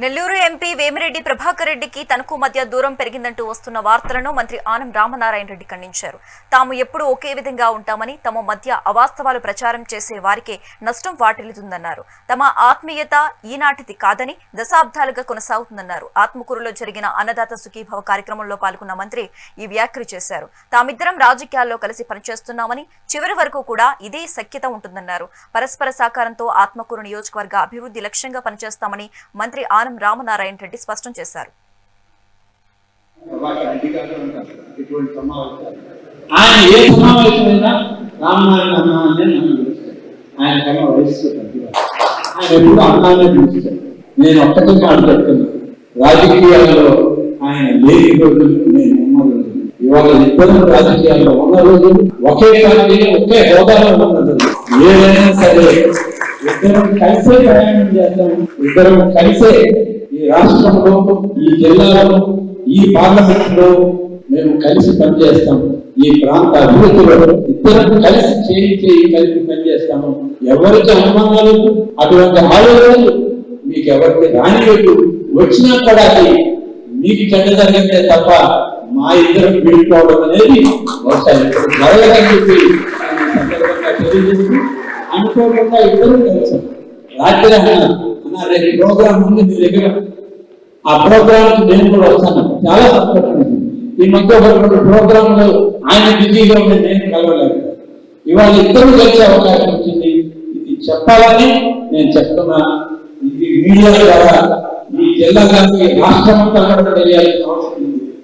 Nellore MP Vemireddy Prabhakar రెడ్డికి తనకు మధ్య దూరం పెరిగిందంటూ వస్తున్న వార్తలను మంత్రి ఆనం రామనారాయణ రెడ్డి ఖండించారు. తాము ఎప్పుడూ ఒకే విధంగా ఉంటామని తమ మధ్య అవాస్తవాలు ప్రచారం చేసే వారికే నష్టం వాటిల్లుతుందన్నారు. తమ ఆత్మీయత ఈనాటిది కాదని దశాబ్దాలుగా కొనసాగుతుందన్నారు. ఆత్మకూరులో జరిగిన అన్నదాత సుఖీభవ కార్యక్రమంలో పాల్గొన్న మంత్రి ఈ వ్యాఖ్యలు చేశారు. తామిద్దరం రాజకీయాల్లో కలిసి పనిచేస్తున్నామని చివరి వరకు కూడా ఇదే సఖ్యత ఉంటుందన్నారు. పరస్పర సహకారంతో ఆత్మకూరు నియోజకవర్గ అభివృద్ధి లక్ష్యంగా పనిచేస్తామని మంత్రి ఆనం రామనారాయణ రెడ్డి స్పష్టం చేశారు. ఆయన ఏ సమావేశమైనా రామనారాయణ అన్న అని నన్ను ఆయన కన్నా వయస్సు ఆయన ఎప్పుడు అన్నానే నేను ఒక్కటే మాట్లాడుతున్నాను రాజకీయాల్లో ఆయన లేని రోజులు నేను ఉన్న రోజులు. ఇవాళ ఇద్దరు రాజకీయాల్లో ఉన్న రోజులు ఒకే పార్టీ ఒకే హోదాలో ఉన్న రోజులు. ఏదైనా సరే ఇద్దరం కలిసే ప్రయాణం చేద్దాం. ఇద్దరం కలిసే ఈ రాష్ట్రంలో ఈ జిల్లాలో ఈ పార్లమెంట్లో మేము కలిసి పనిచేస్తాం. ఈ ప్రాంత అభివృద్ధిలో ఇద్దరం కలిసి చేయి చేయి కలిసి పనిచేస్తాము. ఎవరికి అనుమానాలు అటువంటి ఆలోచనలు మీకు ఎవరికి రానివ్వదు వచ్చినా కూడా అది మీకు చెడ్డ జరిగితే తప్ప మా ఇద్దరం విడిపోవడం అనేది బహుశా జరగదని చెప్పి తెలియజేస్తూ అనుకోకుండా ఇద్దరు కలిసి రాత్రి అన్న రేపు ప్రోగ్రామ్ ఉంది మీ దగ్గర. ఆ ప్రోగ్రామ్ నేను కూడా వస్తాను. చాలా సంతోషం ఈ మధ్య ఒక రెండు ప్రోగ్రాంలు ఆయన బిజీగా ఉండి నేను కలవలేదు. ఇవాళ ఇద్దరు కలిసే అవకాశం వచ్చింది. ఇది చెప్పాలని నేను చెప్తున్నా. ఇది మీడియా ద్వారా ఈ జిల్లా గారికి రాష్ట్రం అంతా కూడా తెలియాల్సిన అవసరం